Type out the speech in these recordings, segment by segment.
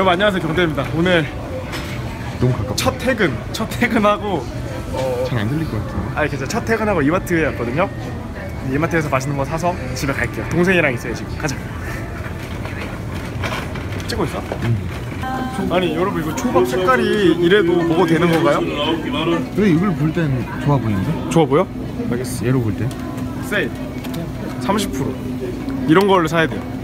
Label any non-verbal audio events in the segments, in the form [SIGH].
여러분 안녕하세요 경대입니다. 오늘 너무 가깝다. 첫 퇴근, 첫 퇴근하고 어, 잘안 들릴 것 같은데. 아니 괜찮아 첫 퇴근하고 이마트에 왔거든요. 이마트에서 맛있는 거 사서 집에 갈게요. 동생이랑 있어요 지금. 가자. 찍고 있어? 아니 여러분 이거 초밥 색깔이 이래도 먹어도 되는 건가요? 왜 이걸 볼 땐 좋아 보이는데? 좋아 보여? 알겠어. 얘로 볼 때? 세일 30% 이런 걸로 사야 돼요.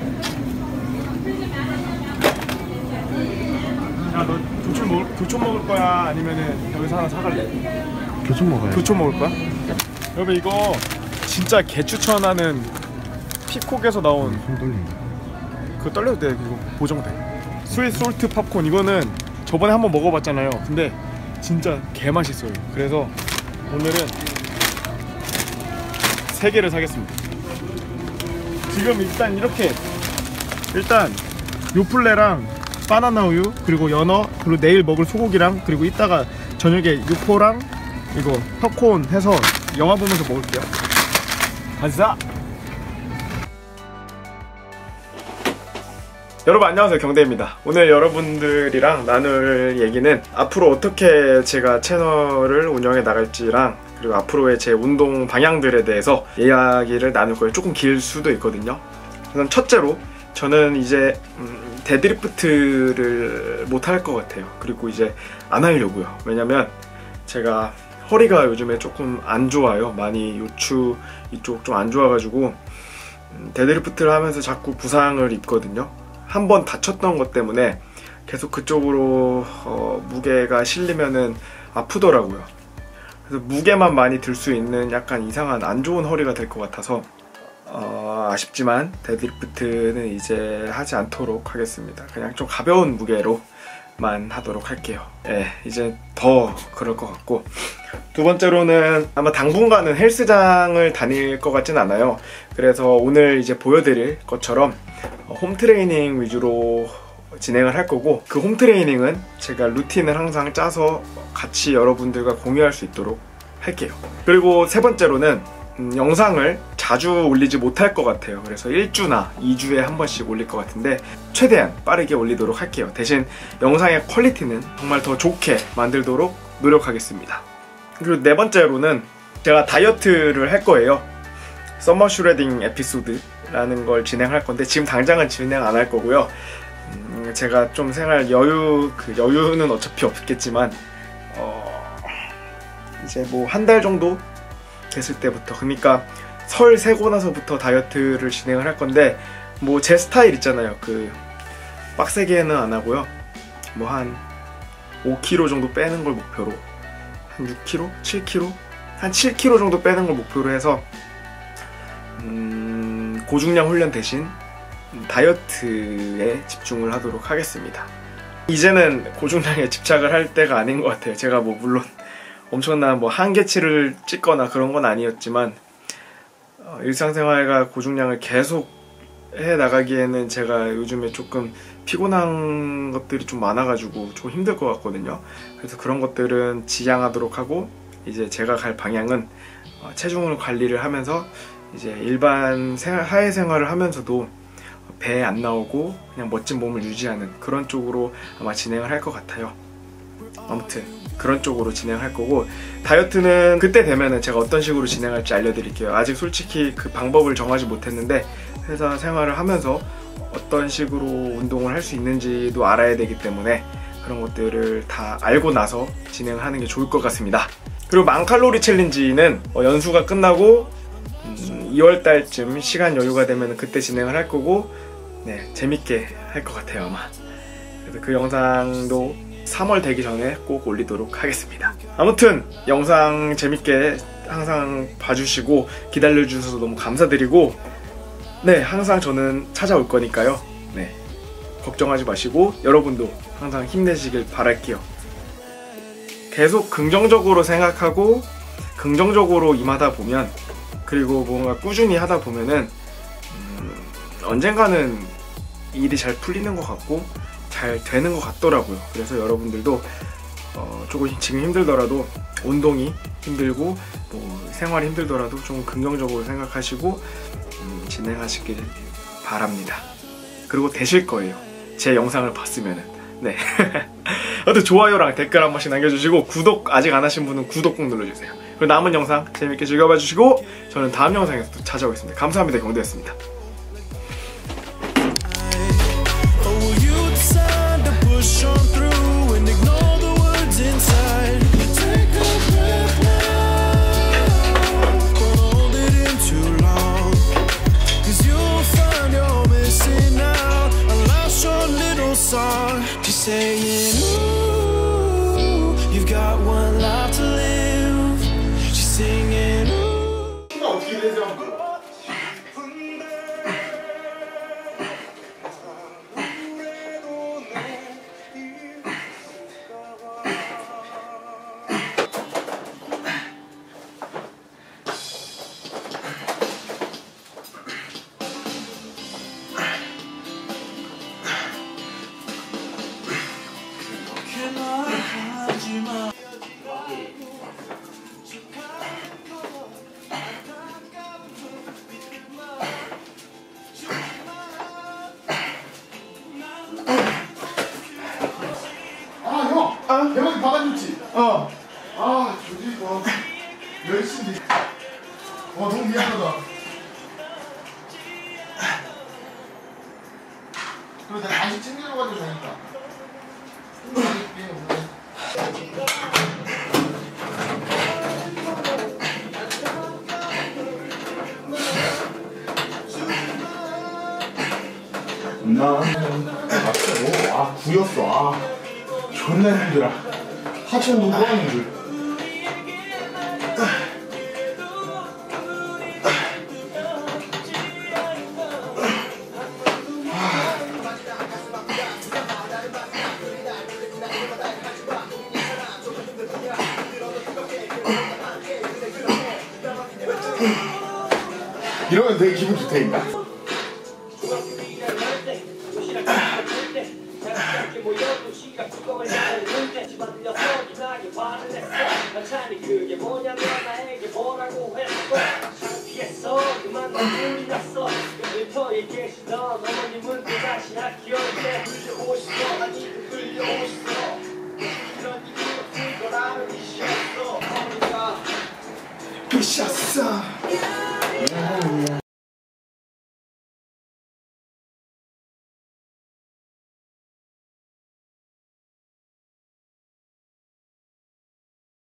야너 교촌 먹을 교촌 먹을 거야 아니면은 여기서 하나 사갈래? 교촌 먹어야 돼. 교촌 먹을 거야? 여러분 이거 진짜 개 추천하는 피콕에서 나온 손 떨린다. 그거 떨려도 돼 그거 보정돼 스윗 솔트 팝콘 이거는 저번에 한번 먹어봤잖아요 근데 진짜 개 맛있어요 그래서 오늘은 세 개를 사겠습니다 지금 일단 이렇게 일단 요플레랑 바나나 우유 그리고 연어 그리고 내일 먹을 소고기랑 그리고 이따가 저녁에 육포랑 이거 팝콘 해서 영화 보면서 먹을게요. 가자! 여러분 안녕하세요. 경대입니다. 오늘 여러분들이랑 나눌 얘기는 앞으로 어떻게 제가 채널을 운영해 나갈지랑 그리고 앞으로의 제 운동 방향들에 대해서 이야기를 나눌 거예요 조금 길 수도 있거든요. 우선 첫째로 저는 이제 음, 데드리프트를 못 할 것 같아요. 그리고 이제 안 하려고요. 왜냐면 제가 허리가 요즘에 조금 안 좋아요. 많이 요추 이쪽 좀 안 좋아가지고 음, 데드리프트를 하면서 자꾸 부상을 입거든요. 한 번 다쳤던 것 때문에 계속 그쪽으로 어, 무게가 실리면은 아프더라고요. 그래서 무게만 많이 들 수 있는 약간 이상한 안 좋은 허리가 될 것 같아서 어, 아쉽지만 데드리프트는 이제 하지 않도록 하겠습니다. 그냥 좀 가벼운 무게로만 하도록 할게요. 예, 이제 더 그럴 것 같고 두 번째로는 아마 당분간은 헬스장을 다닐 것 같진 않아요. 그래서 오늘 이제 보여드릴 것처럼 어, 홈 트레이닝 위주로 진행을 할 거고 그 홈 트레이닝은 제가 루틴을 항상 짜서 같이 여러분들과 공유할 수 있도록 할게요. 그리고 세 번째로는 음, 영상을 자주 올리지 못할 것 같아요. 그래서 1주나 2주에 한 번씩 올릴 것 같은데 최대한 빠르게 올리도록 할게요. 대신 영상의 퀄리티는 정말 더 좋게 만들도록 노력하겠습니다. 그리고 네 번째로는 제가 다이어트를 할 거예요. 서머 슈레딩 에피소드라는 걸 진행할 건데 지금 당장은 진행 안 할 거고요. 음, 제가 좀 생활 여유 그 여유는 어차피 없겠지만 어, 이제 뭐 한 달 정도 됐을 때부터 그러니까 설 세고 나서부터 다이어트를 진행을 할 건데 뭐 제 스타일 있잖아요. 그 빡세게는 안 하고요. 뭐 한 5kg 정도 빼는 걸 목표로 한 6kg, 7kg, 한 7kg 정도 빼는 걸 목표로 해서 음, 고중량 훈련 대신 다이어트에 집중을 하도록 하겠습니다. 이제는 고중량에 집착을 할 때가 아닌 것 같아요. 제가 뭐 물론 엄청난 뭐 한계치를 찍거나 그런 건 아니었지만 어, 일상생활과 고중량을 계속 해 나가기에는 제가 요즘에 조금 피곤한 것들이 좀 많아가지고 좀 힘들 것 같거든요. 그래서 그런 것들은 지양하도록 하고 이제 제가 갈 방향은 어, 체중을 관리를 하면서 이제 일반 생활, 하해 생활을 하면서도 배안 나오고 그냥 멋진 몸을 유지하는 그런 쪽으로 아마 진행을 할 것 같아요. 아무튼 그런 쪽으로 진행할 거고 다이어트는 그때 되면은 제가 어떤 식으로 진행할지 알려드릴게요. 아직 솔직히 그 방법을 정하지 못했는데 회사 생활을 하면서 어떤 식으로 운동을 할 수 있는지도 알아야 되기 때문에 그런 것들을 다 알고 나서 진행을 하는 게 좋을 것 같습니다. 그리고 만칼로리 챌린지는 어, 연수가 끝나고 음, 2월 달쯤 시간 여유가 되면 그때 진행을 할 거고 네 재밌게 할 것 같아요 아마 그래서 그 영상도 3월 되기 전에 꼭 올리도록 하겠습니다. 아무튼 영상 재밌게 항상 봐주시고 기다려주셔서 너무 감사드리고 네 항상 저는 찾아올 거니까요. 네 걱정하지 마시고 여러분도 항상 힘내시길 바랄게요. 계속 긍정적으로 생각하고 긍정적으로 임하다 보면 그리고 뭔가 꾸준히 하다 보면은 음, 언젠가는 일이 잘 풀리는 것 같고 잘 되는 것 같더라고요. 그래서 여러분들도 어, 조금 지금 힘들더라도 운동이 힘들고 뭐 생활이 힘들더라도 좀 긍정적으로 생각하시고 음, 진행하시길 바랍니다. 그리고 되실 거예요. 제 영상을 봤으면은 네. [LAUGHS] 아무튼 좋아요랑 댓글 한 번씩 남겨주시고 구독 아직 안 하신 분은 구독 꼭 눌러주세요. 그리고 남은 영상 재밌게 즐겨봐 주시고 저는 다음 영상에서 또 찾아오겠습니다. 감사합니다. 경대였습니다. 대박이 박아줬지? 어. 아 저기 뭐 열심히. 어 너무 미안하다. 그리고 내가 간식 챙겨줘가지고 되니까. 나 맞고 아 구였어 아 존나 힘들어 하천 누구 하는 줄 이러면 되게 기분 좋다니까 뭐냐면 나에게 뭐라고 했어 창피했어? 그만 너 울렸어. 일터에 계시던 어머님은 또 다시 학교올 때 끌려오고 싶어. 아니 끌려오고 싶어. 이런 없을 거라는 이시였어. 어머니가 미쳤어